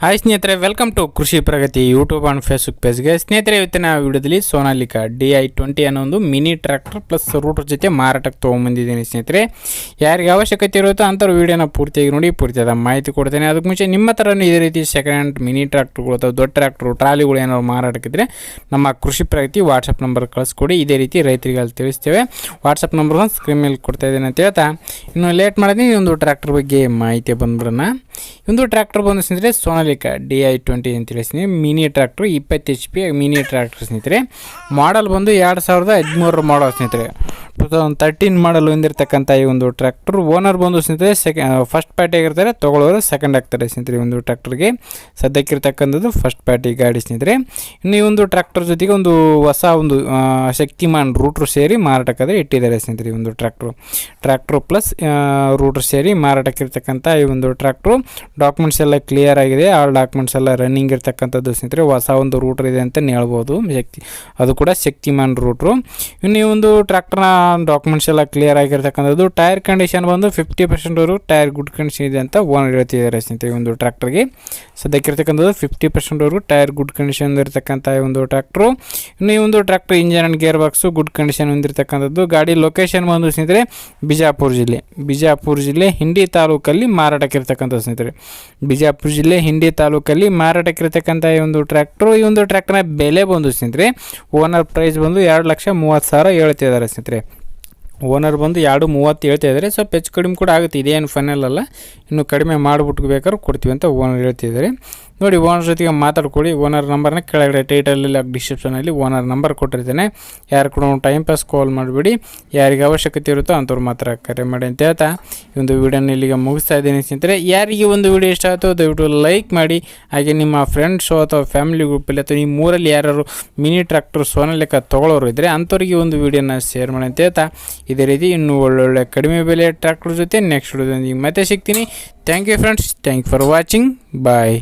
Hi ಸ್ನೇಹಿತರೆ welcome to Krishi Pragati YouTube and Facebook ಪೇಜ್ಗೆ ಸ್ನೇಹಿತರೆ, ಇವತ್ತಿನ ವಿಡಿಯೋದಲ್ಲಿ ಸೋನಾಲಿಕಾ ಡಿ ಐ ಟ್ವೆಂಟಿ ಅನ್ನೋ ಒಂದು ಮಿನಿ ಟ್ರ್ಯಾಕ್ಟರ್ ಪ್ಲಸ್ ರೂಟರ್ ಜೊತೆ ಮಾರಾಟಕ್ಕೆ ತೊಗೊಂಬಂದಿದ್ದೀನಿ ಸ್ನೇಹಿತರೆ. ಯಾರಿಗೆ ಅವಶ್ಯಕತೆ ಇರುತ್ತೋ ಅಂಥವ್ರು ವೀಡಿಯೋನ ಪೂರ್ತಿಯಾಗಿ ನೋಡಿ, ಪೂರ್ತಿಯಾದ ಮಾಹಿತಿ ಕೊಡ್ತೇನೆ. ಅದಕ್ಕೆ ಮುಂಚೆ ನಿಮ್ಮ ಥರನೂ ಇದೇ ರೀತಿ ಸೆಕೆಂಡ್ ಹ್ಯಾಂಡ್ ಮಿನಿ ಟ್ರ್ಯಾಕ್ಟರ್ಗಳು ಅಥವಾ ದೊಡ್ಡ ಟ್ರ್ಯಾಕ್ಟ್ರು ಟ್ರಾಲಿಗಳು ಏನಾದ್ರು ಮಾರಾಟಕ್ಕಿದ್ರೆ ನಮ್ಮ ಕೃಷಿ ಪ್ರಗತಿ ವಾಟ್ಸಪ್ ನಂಬರ್ ಕಳಿಸ್ಕೊಡಿ. ಇದೇ ರೀತಿ ರೈತರಿಗೆ ಅಲ್ಲಿ ತಿಳಿಸ್ತೇವೆ ವಾಟ್ಸಪ್ ನಂಬರ್ನ ಸ್ಕ್ರೀನ್ ಮೇಲೆ ಕೊಡ್ತಾ ಇದ್ದೇನೆ ಅಂತ ಹೇಳ್ತಾ. ಇನ್ನು ಲೇಟ್ ಮಾಡಿದ್ರೆ ಈ ಒಂದು ಟ್ರ್ಯಾಕ್ಟರ್ ಬಗ್ಗೆ ಮಾಹಿತಿ ಬಂದ್ಬಿಡೋಣ. ಒಂದು ಟ್ರ್ಯಾಕ್ಟರ್ ಬಂದು ಸ್ನೇಹಿತರೆ ಸೋನಾಲಿಕಾ ಡಿ ಐ ಟ್ವೆಂಟಿ ಅಂತ ತಿಳಿಸ್ತೀನಿ. ಮಿನಿ ಟ್ರ್ಯಾಕ್ಟ್ರ್ ಇಪ್ಪತ್ತು ಎಚ್ ಪಿ ಮಿನಿ ಟ್ರ್ಯಾಕ್ಟ್ರ್ ಸ್ನೇಹಿತರೆ. ಮಾಡಲ್ ಬಂದು ಎರಡು ಸಾವಿರದ ಹದಿಮೂರರ ಮಾಡಲ್ ಸ್ನೇಹಿತರೆ. ಟೂ ತೌಸಂಡ್ ತರ್ಟೀನ್ ಮಾಡಲ್ ಹೊಂದಿರತಕ್ಕಂಥ ಈ ಒಂದು ಟ್ರ್ಯಾಕ್ಟರ್ ಓನರ್ ಬಂದು ಸ್ನೇಹಿತರೆ ಸೆಕೆ ಫಸ್ಟ್ ಪಾರ್ಟಿ ಆಗಿರ್ತಾರೆ, ತೊಗೊಳ್ಳೋರು ಸೆಕೆಂಡ್ ಆಗ್ತಾರೆ ಸ್ನೇಹಿತರೆ ಒಂದು ಟ್ರ್ಯಾಕ್ಟರ್ಗೆ ಸದ್ಯಕ್ಕಿರ್ತಕ್ಕಂಥದ್ದು ಫಸ್ಟ್ ಪಾರ್ಟಿ ಗಾಡಿ ಸ್ನೇಹಿತರೆ. ಇನ್ನು ಈ ಒಂದು ಟ್ರ್ಯಾಕ್ಟರ್ ಜೊತೆಗೆ ಒಂದು ಹೊಸ ಒಂದು ಶಕ್ತಿಮಾನ್ ರೂಟ್ರು ಸೇರಿ ಮಾರಾಟಕ್ಕಾದ್ರೆ ಇಟ್ಟಿದ್ದಾರೆ ಸ್ನೇಹಿತರೆ ಈ ಒಂದು ಟ್ರ್ಯಾಕ್ಟ್ರು ಟ್ರ್ಯಾಕ್ಟ್ರು ಪ್ಲಸ್ ರೂಟ್ರ್ ಸೇರಿ ಮಾರಾಟಕ್ಕಿರ್ತಕ್ಕಂಥ ಈ ಒಂದು ಟ್ರ್ಯಾಕ್ಟ್ರು ಡಾಕ್ಯುಮೆಂಟ್ಸ್ ಎಲ್ಲ ಕ್ಲಿಯರ್ ಆಗಿದೆ. ಆ ಡಾಕ್ಯುಮೆಂಟ್ಸ್ ಎಲ್ಲ ರನ್ನಿಂಗ್ ಇರ್ತಕ್ಕಂಥದ್ದು ಸ್ನೇಹಿತರೆ. ಹೊಸ ಒಂದು ರೂಟ್ರ್ ಇದೆ ಅಂತಲೇ ಹೇಳ್ಬೋದು. ಶಕ್ತಿ, ಅದು ಕೂಡ ಶಕ್ತಿಮಾನ್ ರೂಟ್ರು ಇನ್ನು ಈ ಒಂದು ಟ್ರ್ಯಾಕ್ಟರ್ನ ಡಾಕ್ಯುಮೆಂಟ್ಸ್ ಎಲ್ಲ ಕ್ಲಿಯರ್ ಆಗಿರ್ತಕ್ಕಂಥದ್ದು. ಟೈರ್ ಕಂಡೀಷನ್ ಬಂದು ಫಿಫ್ಟಿ ಪರ್ಸೆಂಟ್ವರೆಗೂ ಟೈರ್ ಗುಡ್ ಕಂಡೀಷನ್ ಇದೆ ಅಂತ ಓನರ್ ಹೇಳ್ತಿದ್ದಾರೆ ಸ್ನೇಹಿತರೆ ಒಂದು ಟ್ರ್ಯಾಕ್ಟರ್ಗೆ. ಸದ್ಯಕ್ಕಿರ್ತಕ್ಕಂಥದ್ದು ಫಿಫ್ಟಿ ಪರ್ಸೆಂಟ್ವರೆಗೂ ಟೈರ್ ಗುಡ್ ಕಂಡೀಷನ್ ಇರತಕ್ಕಂಥ ಈ ಒಂದು ಟ್ರ್ಯಾಕ್ಟ್ರು. ಇನ್ನು ಈ ಒಂದು tractor engine and gear box good condition ಹೊಂದಿರತಕ್ಕಂಥದ್ದು. ಗಾಡಿ ಲೊಕೇಶನ್ ಬಂದು ಸ್ನೇಹಿತರೆ ಬಿಜಾಪುರ ಜಿಲ್ಲೆ. ಬಿಜಾಪುರ ಜಿಲ್ಲೆ ಹಿಂಡಿ ತಾಲೂಕಲ್ಲಿ ಮಾರಾಟಕ್ಕಿರ್ತಕ್ಕಂಥ ಸ್ನೇಹಿತರೆ. ಬಿಜಾಪುರ ಜಿಲ್ಲೆ ಹಿಂಡಿ ತಾಲೂಕಲ್ಲಿ ಮಾರಾಟಕ್ಕಿರ್ತಕ್ಕಂಥ ಈ ಒಂದು ಟ್ರ್ಯಾಕ್ಟ್ರು. ಈ ಒಂದು ಟ್ರ್ಯಾಕ್ಟರ್ನ ಬೆಲೆ ಬಂದು ಸ್ನೇಹಿತರೆ, ಓನರ್ ಪ್ರೈಸ್ ಬಂದು ಎರಡು ಲಕ್ಷ ಮೂವತ್ತು ಸಾವಿರ ಹೇಳ್ತಿದ್ದಾರೆ ಸ್ನೇಹಿತರೆ. ಓನರ್ ಬಂದು ಎರಡು ಮೂವತ್ತು ಹೇಳ್ತಾ ಇದ್ದಾರೆ. ಸ್ವಲ್ಪ ಹೆಚ್ಚು ಕಡಿಮೆ ಕೂಡ ಆಗುತ್ತೆ. ಇದೇನು ಫೈನಲ್ ಅಲ್ಲ. ಇನ್ನು ಕಡಿಮೆ ಮಾಡಿಬಿಟ್ಟು ಬೇಕಾದ್ರೂ ಕೊಡ್ತೀವಿ ಅಂತ ಓನರ್ ಹೇಳ್ತಿದ್ದಾರೆ ನೋಡಿ, ಓನರ್ ಜೊತೆಗೆ ಮಾತಾಡ್ಕೊಳ್ಳಿ. ಓನರ್ ನಂಬರ್ನ ಕೆಳಗಡೆ ಟೈಟಲಲ್ಲಿ ಡಿಸ್ಕ್ರಿಪ್ಷನಲ್ಲಿ ಓನರ್ ನಂಬರ್ ಕೊಟ್ಟಿರ್ತೇನೆ. ಯಾರು ಕೂಡ ಟೈಮ್ ಪಾಸ್ ಕಾಲ್ ಮಾಡಿಬಿಡಿ. ಯಾರಿಗೆ ಅವಶ್ಯಕತೆ ಇರುತ್ತೋ ಅಂಥವ್ರು ಮಾತ್ರ ಕರೆ ಮಾಡಿ ಅಂತ ಹೇಳ್ತಾ. ಈ ಒಂದು ವೀಡಿಯೋನ ಇಲ್ಲಿಗೆ ಮುಗಿಸ್ತಾ ಇದ್ದೀನಿ ಸ್ನೇಹಿತರೆ. ಯಾರಿಗೆ ಒಂದು ವಿಡಿಯೋ ಇಷ್ಟ ಆಯಿತು ದಯವಿಟ್ಟು ಲೈಕ್ ಮಾಡಿ. ಹಾಗೆ ನಿಮ್ಮ ಫ್ರೆಂಡ್ಸು ಅಥವಾ ಫ್ಯಾಮಿಲಿ ಗ್ರೂಪಲ್ಲಿ ಅಥವಾ ನಿಮ್ಮ ಊರಲ್ಲಿ ಯಾರು ಮಿನಿ ಟ್ರ್ಯಾಕ್ಟರ್ ಸೋನ ಲೆಕ್ಕ ತೊಗೊಳೋರು ಇದ್ದರೆ ಅಂಥವ್ರಿಗೆ ಒಂದು ವಿಡಿಯೋನ ಶೇರ್ ಮಾಡಿ ಅಂತ ಹೇಳ್ತಾ. ಇದೇ ರೀತಿ ಇನ್ನೂ ಒಳ್ಳೊಳ್ಳೆ ಕಡಿಮೆ ಬೆಲೆ ಟ್ರ್ಯಾಕ್ಟರ್ ಜೊತೆ ನೆಕ್ಸ್ಟ್ ವಿಡಿಯೋದೊಂದಿಗೆ ಮತ್ತೆ ಸಿಗ್ತೀನಿ. Thank you friends thank for watching bye